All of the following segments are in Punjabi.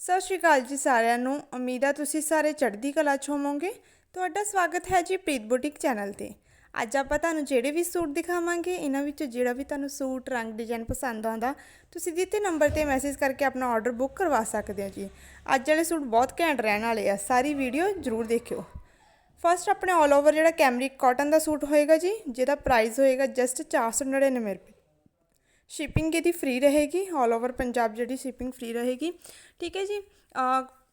ਸਤਿ ਸ਼੍ਰੀ ਅਕਾਲ ਜੀ ਸਾਰਿਆਂ ਨੂੰ। ਉਮੀਦ ਆ ਤੁਸੀਂ ਸਾਰੇ ਚੜ੍ਹਦੀ ਕਲਾ 'ਚ ਹੋਵੋਗੇ। ਤੁਹਾਡਾ ਸਵਾਗਤ ਹੈ ਜੀ ਪ੍ਰੀਤ ਬੁਟੀਕ ਚੈਨਲ ਤੇ। ਅੱਜ ਆਪਾਂ ਤੁਹਾਨੂੰ ਜਿਹੜੇ ਵੀ ਸੂਟ ਦਿਖਾਵਾਂਗੇ, ਇਹਨਾਂ ਵਿੱਚੋਂ ਜਿਹੜਾ ਵੀ ਤੁਹਾਨੂੰ ਸੂਟ, ਰੰਗ, ਡਿਜ਼ਾਈਨ ਪਸੰਦ ਆਉਂਦਾ, ਤੁਸੀਂ ਦਿੱਤੇ ਨੰਬਰ ਤੇ ਮੈਸੇਜ ਕਰਕੇ ਆਪਣਾ ਆਰਡਰ ਬੁੱਕ ਕਰਵਾ ਸਕਦੇ ਹੋ ਜੀ। ਅੱਜ ਵਾਲੇ ਸੂਟ ਬਹੁਤ ਘੈਂਟ ਰਹਿਣ ਵਾਲੇ ਆ, ਸਾਰੀ ਵੀਡੀਓ ਜ਼ਰੂਰ ਦੇਖਿਓ। ਫਸਟ ਆਪਣੇ ਆਲ ਓਵਰ ਜਿਹੜਾ ਕੈਮਰਿਕ ਕਾਟਨ ਦਾ ਸੂਟ ਹੋਏਗਾ ਜੀ, ਜਿਹਦਾ ਪ੍ਰਾਈਸ ਹੋਏਗਾ ਜਸਟ 499 ਰੁਪਏ। ਸ਼ਿਪਿੰਗ ਇਹਦੀ ਫ੍ਰੀ ਰਹੇਗੀ ਆਲ ਓਵਰ ਪੰਜਾਬ ਜਿਹੜੀ ਸ਼ਿਪਿੰਗ ਫ੍ਰੀ ਰਹੇਗੀ। ਠੀਕ ਹੈ ਜੀ?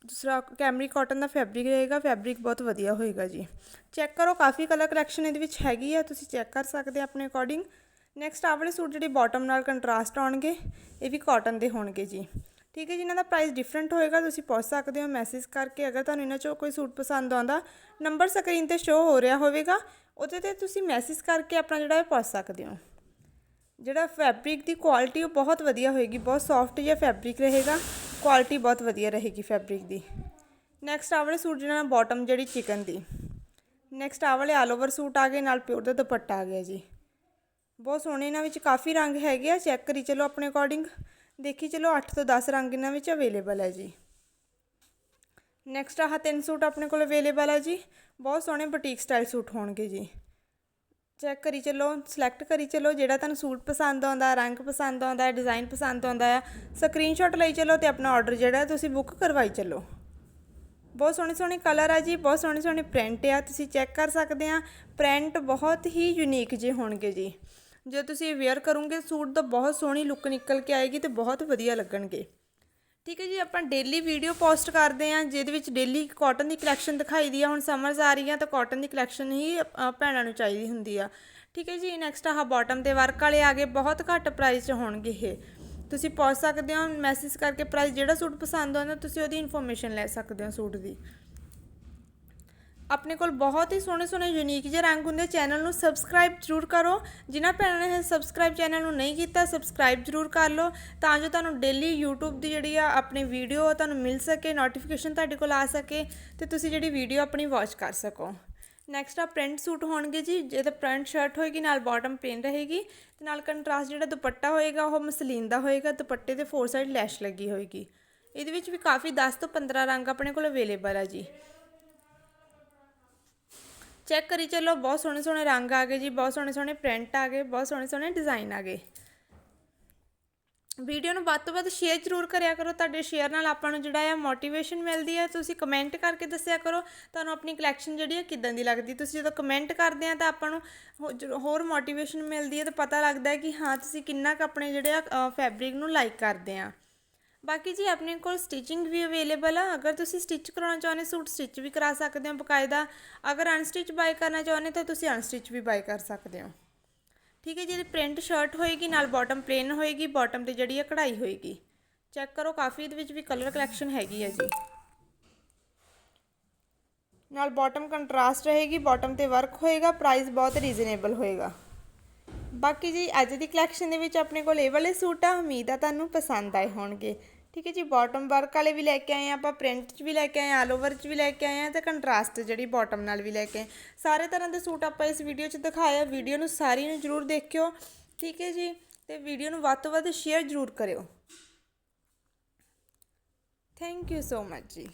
ਦੂਸਰਾ ਕੈਮਰੀ ਕਾਟਨ ਦਾ ਫੈਬਰਿਕ ਰਹੇਗਾ ਫੈਬਰਿਕ ਬਹੁਤ ਵਧੀਆ ਹੋਏਗਾ ਜੀ। ਚੈੱਕ ਕਰੋ, ਕਾਫੀ ਕਲਰ ਕਲੈਕਸ਼ਨ ਇਹਦੇ ਵਿੱਚ ਹੈਗੀ ਆ, ਤੁਸੀਂ ਚੈੱਕ ਕਰ ਸਕਦੇ ਆਪਣੇ ਅਕੋਰਡਿੰਗ ਨੈਕਸਟ ਆਹ ਵਾਲੇ ਸੂਟ ਜਿਹੜੇ ਬਾਟਮ ਨਾਲ ਕੰਟਰਾਸਟ ਆਉਣਗੇ, ਇਹ ਵੀ ਕਾਟਨ ਦੇ ਹੋਣਗੇ ਜੀ। ਠੀਕ ਹੈ ਜੀ? ਇਹਨਾਂ ਦਾ ਪ੍ਰਾਈਸ ਡਿਫਰੈਂਟ ਹੋਏਗਾ, ਤੁਸੀਂ ਪੁੱਛ ਸਕਦੇ ਹੋ ਮੈਸੇਜ ਕਰਕੇ ਅਗਰ ਤੁਹਾਨੂੰ ਇਹਨਾਂ ਚੋਂ ਕੋਈ ਸੂਟ ਪਸੰਦ ਆਉਂਦਾ ਨੰਬਰ ਸਕਰੀਨ ਤੇ ਸ਼ੋ ਹੋ ਰਿਹਾ ਹੋਵੇਗਾ, ਉਹਦੇ ਤੇ ਤੁਸੀਂ ਮੈਸੇਜ ਕਰਕੇ ਆਪਣਾ ਜਿਹੜਾ ਹੈ ਪੁੱਛ ਸਕਦੇ ਹੋ। ਜਿਹੜਾ ਫੈਬਰਿਕ ਦੀ ਕੁਆਲਿਟੀ ਉਹ ਬਹੁਤ ਵਧੀਆ ਹੋਏਗੀ, ਬਹੁਤ ਸੌਫਟ ਜਿਹਾ ਫੈਬਰਿਕ ਰਹੇਗਾ ਕੁਆਲਿਟੀ ਬਹੁਤ ਵਧੀਆ ਰਹੇਗੀ ਫੈਬਰਿਕ ਦੀ। ਨੈਕਸਟ ਆ ਵਾਲੇ ਸੂਟ ਜਿਹੜਾ ਬਾਟਮ ਜਿਹੜੀ ਚਿਕਨ ਦੀ। ਨੈਕਸਟ ਆ ਵਾਲੇ ਆਲ ਓਵਰ ਸੂਟ ਆ ਗਏ, ਨਾਲ ਪਿਓਰ ਦਾ ਦੁਪੱਟਾ ਆ ਗਿਆ ਜੀ। ਬਹੁਤ ਸੋਹਣੇ ਇਹਨਾਂ ਵਿੱਚ ਕਾਫੀ ਰੰਗ ਹੈਗੇ ਆ ਚੈੱਕ ਕਰੀ ਚਲੋ ਆਪਣੇ ਅਕੋਰਡਿੰਗ ਦੇਖੀ ਚਲੋ 8 ਤੋਂ 10 ਰੰਗ ਇਹਨਾਂ ਵਿੱਚ ਅਵੇਲੇਬਲ ਹੈ ਜੀ। ਨੈਕਸਟ ਆਹ ਤਿੰਨ ਸੂਟ ਆਪਣੇ ਕੋਲ ਅਵੇਲੇਬਲ ਹੈ ਜੀ। ਬਹੁਤ ਸੋਹਣੇ ਬੁਟੀਕ ਸਟਾਈਲ ਸੂਟ ਹੋਣਗੇ ਜੀ। ਚੈੱਕ ਕਰੀ ਚੱਲੋ ਸਿਲੈਕਟ ਕਰੀ ਚੱਲੋ, ਜਿਹੜਾ ਤੁਹਾਨੂੰ ਸੂਟ ਪਸੰਦ ਆਉਂਦਾ, ਰੰਗ ਪਸੰਦ ਆਉਂਦਾ ਡਿਜ਼ਾਈਨ ਪਸੰਦ ਆਉਂਦਾ ਆ ਸਕਰੀਨਸ਼ਾਟ ਲਈ ਚੱਲੋ ਤੇ ਆਪਣਾ ਆਰਡਰ ਜਿਹੜਾ ਤੁਸੀਂ ਬੁੱਕ ਕਰਵਾਈ ਚੱਲੋ। ਬਹੁਤ ਸੋਹਣੇ ਸੋਹਣੇ ਕਲਰ ਆ ਜੀ, ਬਹੁਤ ਸੋਹਣੇ ਸੋਹਣੇ ਪ੍ਰਿੰਟ ਆ, ਤੁਸੀਂ ਚੈੱਕ ਕਰ ਸਕਦੇ ਆ ਪ੍ਰਿੰਟ ਬਹੁਤ ਹੀ ਯੂਨੀਕ ਜੇ ਹੋਣਗੇ ਜੀ। ਜੇ ਤੁਸੀਂ ਵੇਅਰ ਕਰੋਗੇ, ਸੂਟ ਦਾ ਬਹੁਤ ਸੋਹਣੀ ਲੁੱਕ ਨਿਕਲ ਕੇ ਆਏਗੀ ਤੇ ਬਹੁਤ ਵਧੀਆ ਲੱਗਣਗੇ। ਠੀਕ ਹੈ ਜੀ, ਆਪਾਂ ਡੇਲੀ ਵੀਡੀਓ ਪੋਸਟ ਕਰਦੇ ਆਂ ਜਿਹਦੇ ਵਿੱਚ ਡੇਲੀ ਕਾਟਨ ਦੀ ਕਲੈਕਸ਼ਨ ਦਿਖਾਈ ਦੀ ਆ, ਹੁਣ ਸਮਰਸ ਆ ਰਹੀਆਂ ਤਾਂ ਕਾਟਨ ਦੀ ਕਲੈਕਸ਼ਨ ਹੀ ਭੈਣਾਂ ਨੂੰ ਚਾਹੀਦੀ ਹੁੰਦੀ ਆ। ਠੀਕ ਹੈ ਜੀ ਨੈਕਸਟ ਆਹ ਬਾਟਮ ਤੇ ਵਰਕ ਵਾਲੇ ਆ ਗਏ, ਬਹੁਤ ਘੱਟ ਪ੍ਰਾਈਸ 'ਚ ਹੋਣਗੇ ਇਹ। ਤੁਸੀਂ ਪਹੁੰਚ ਸਕਦੇ ਹੋ ਮੈਸੇਜ ਕਰਕੇ ਪ੍ਰਾਈਸ ਜਿਹੜਾ ਸੂਟ ਪਸੰਦ ਆਉਂਦਾ, ਤੁਸੀਂ ਉਹਦੀ ਇਨਫੋਰਮੇਸ਼ਨ ਲੈ ਸਕਦੇ ਹੋ ਸੂਟ ਦੀ। ਆਪਣੇ ਕੋਲ ਬਹੁਤ ਹੀ ਸੋਹਣੇ ਸੋਹਣੇ ਯੂਨੀਕ ਜਿਹੇ ਰੰਗ ਹੁੰਦੇ ਚੈਨਲ ਨੂੰ ਸਬਸਕ੍ਰਾਈਬ ਜ਼ਰੂਰ ਕਰੋ। ਜਿਨ੍ਹਾਂ ਭੈਣਾਂ ਨੇ ਸਬਸਕ੍ਰਾਈਬ ਚੈਨਲ ਨੂੰ ਨਹੀਂ ਕੀਤਾ ਸਬਸਕ੍ਰਾਈਬ ਜ਼ਰੂਰ ਕਰ ਲਓ। ਤਾਂ ਜੋ ਤੁਹਾਨੂੰ ਡੇਲੀ YouTube ਦੀ ਜਿਹੜੀ ਆ ਆਪਣੀ ਵੀਡੀਓ ਤੁਹਾਨੂੰ ਮਿਲ ਸਕੇ ਨੋਟੀਫਿਕੇਸ਼ਨ ਤੁਹਾਡੇ ਕੋਲ ਆ ਸਕੇ ਤੇ ਤੁਸੀਂ ਜਿਹੜੀ ਵੀਡੀਓ ਆਪਣੀ ਵਾਚ ਕਰ ਸਕੋ। ਨੈਕਸਟ ਆ ਪ੍ਰਿੰਟ ਸੂਟ ਹੋਣਗੇ ਜੀ। ਜਿਹਦਾ ਪ੍ਰਿੰਟ ਸ਼ਰਟ ਹੋਏਗੀ, ਨਾਲ ਬਾਟਮ ਪੇਨ ਰਹੇਗੀ ਤੇ ਨਾਲ ਕੰਟਰਾਸਟ ਜਿਹੜਾ ਦੁਪੱਟਾ ਹੋਏਗਾ, ਉਹ ਮਸਲੀਨ ਦਾ ਹੋਏਗਾ। ਦੁਪੱਟੇ ਦੇ ਫੋਰ ਸਾਈਡ ਲੈਸ਼ ਲੱਗੀ ਹੋਏਗੀ। ਇਹਦੇ ਵਿੱਚ ਵੀ ਕਾਫੀ 10 ਤੋਂ 15 ਰੰਗ ਆਪਣੇ ਕੋਲ ਅਵੇਲੇਬਲ ਆ ਜੀ। ਚੈੱਕ ਕਰੀ ਚੱਲੋ, ਬਹੁਤ ਸੋਹਣੇ ਸੋਹਣੇ ਰੰਗ ਆ ਗਏ ਜੀ, ਬਹੁਤ ਸੋਹਣੇ ਸੋਹਣੇ ਪ੍ਰਿੰਟ ਆ ਗਏ, ਬਹੁਤ ਸੋਹਣੇ ਸੋਹਣੇ ਡਿਜ਼ਾਈਨ ਆ ਗਏ। ਵੀਡੀਓ ਨੂੰ ਵੱਧ ਤੋਂ ਵੱਧ ਸ਼ੇਅਰ ਜ਼ਰੂਰ ਕਰਿਆ ਕਰੋ, ਤੁਹਾਡੇ ਸ਼ੇਅਰ ਨਾਲ ਆਪਾਂ ਨੂੰ ਜਿਹੜਾ ਹੈ ਮੋਟੀਵੇਸ਼ਨ ਮਿਲਦੀ ਹੈ ਤੁਸੀਂ ਕਮੈਂਟ ਕਰਕੇ ਦੱਸਿਆ ਕਰੋ, ਤੁਹਾਨੂੰ ਆਪਣੀ ਕਲੈਕਸ਼ਨ ਜਿਹੜੀ ਹੈ ਕਿਦਾਂ ਦੀ ਲੱਗਦੀ? ਤੁਸੀਂ ਜਦੋਂ ਕਮੈਂਟ ਕਰਦੇ ਆ ਤਾਂ ਆਪਾਂ ਨੂੰ ਹੋ- ਜਦੋਂ ਹੋਰ ਮੋਟੀਵੇਸ਼ਨ ਮਿਲਦੀ ਹੈ ਤਾਂ ਪਤਾ ਲੱਗਦਾ ਹੈ ਕਿ ਹਾਂ, ਤੁਸੀਂ ਕਿੰਨਾ ਕੁ ਆਪਣੇ ਜਿਹੜੇ ਆ ਫੈਬਰਿਕ ਨੂੰ ਲਾਈਕ ਕਰਦੇ ਆ। ਬਾਕੀ ਜੀ ਆਪਣੇ ਕੋਲ ਸਟਿਚਿੰਗ ਵੀ ਅਵੇਲੇਬਲ ਆ। ਅਗਰ ਤੁਸੀਂ ਸਟਿਚ ਕਰਾਉਣਾ ਚਾਹੁੰਦੇ, ਸੂਟ ਸਟਿਚ ਵੀ ਕਰਾ ਸਕਦੇ ਹੋ ਬਕਾਇਦਾ। ਅਗਰ ਅਨਸਟਿਚ ਬਾਈ ਕਰਨਾ ਚਾਹੁੰਦੇ ਤਾਂ ਤੁਸੀਂ ਅਨਸਟਿਚ ਵੀ ਬਾਈ ਕਰ ਸਕਦੇ ਹੋ। ਠੀਕ ਹੈ ਜਿਹਦੀ ਪ੍ਰਿੰਟ ਸ਼ਰਟ ਹੋਏਗੀ, ਨਾਲ ਬਾਟਮ ਪਲੇਨ ਹੋਏਗੀ ਬਾਟਮ ਤੇ ਜਿਹੜੀ ਹੈ ਕਢਾਈ ਹੋਏਗੀ। ਚੈੱਕ ਕਰੋ, ਕਾਫੀ ਇਹਦੇ ਵਿੱਚ ਵੀ ਕਲਰ ਕਲੈਕਸ਼ਨ ਹੈਗੀ ਹੈ ਜੀ। ਨਾਲ ਬਾਟਮ ਕੰਟਰਾਸਟ ਰਹੇਗੀ ਬਾਟਮ ਤੇ ਵਰਕ ਹੋਏਗਾ ਪ੍ਰਾਈਸ ਬਹੁਤ ਰੀਜ਼ਨੇਬਲ ਹੋਏਗਾ। ਬਾਕੀ ਜੀ, ਅੱਜ ਦੀ ਕਲੈਕਸ਼ਨ ਦੇ ਵਿੱਚ ਆਪਣੇ ਕੋਲ ਇਹ ਵਾਲੇ ਸੂਟ ਆ, ਉਮੀਦ ਆ ਤੁਹਾਨੂੰ ਪਸੰਦ ਆਏ ਹੋਣਗੇ। ਠੀਕ ਹੈ ਜੀ ਬਾਟਮ ਵਰਕ ਵਾਲੇ ਵੀ ਲੈ ਕੇ ਆਏ ਆ ਆਪਾਂ ਪ੍ਰਿੰਟ 'ਚ ਵੀ ਲੈ ਕੇ ਆਏ ਆਲ ਓਵਰ 'ਚ ਵੀ ਲੈ ਕੇ ਆਏ ਆ ਤੇ ਕੰਟਰਾਸਟ ਜਿਹੜੀ ਬਾਟਮ ਨਾਲ ਵੀ ਲੈ ਕੇ ਆਏ ਸਾਰੇ ਤਰ੍ਹਾਂ ਦੇ ਸੂਟ ਆਪਾਂ ਇਸ ਵੀਡੀਓ 'ਚ ਦਿਖਾਇਆ ਵੀਡੀਓ ਨੂੰ ਸਾਰੀ ਨੂੰ ਜਰੂਰ ਦੇਖਿਓ, ਠੀਕ ਹੈ ਜੀ, ਤੇ ਵੀਡੀਓ ਨੂੰ ਵੱਧ ਤੋਂ ਵੱਧ ਸ਼ੇਅਰ ਜਰੂਰ ਕਰਿਓ। ਥੈਂਕ ਯੂ ਸੋ ਮਚ ਜੀ।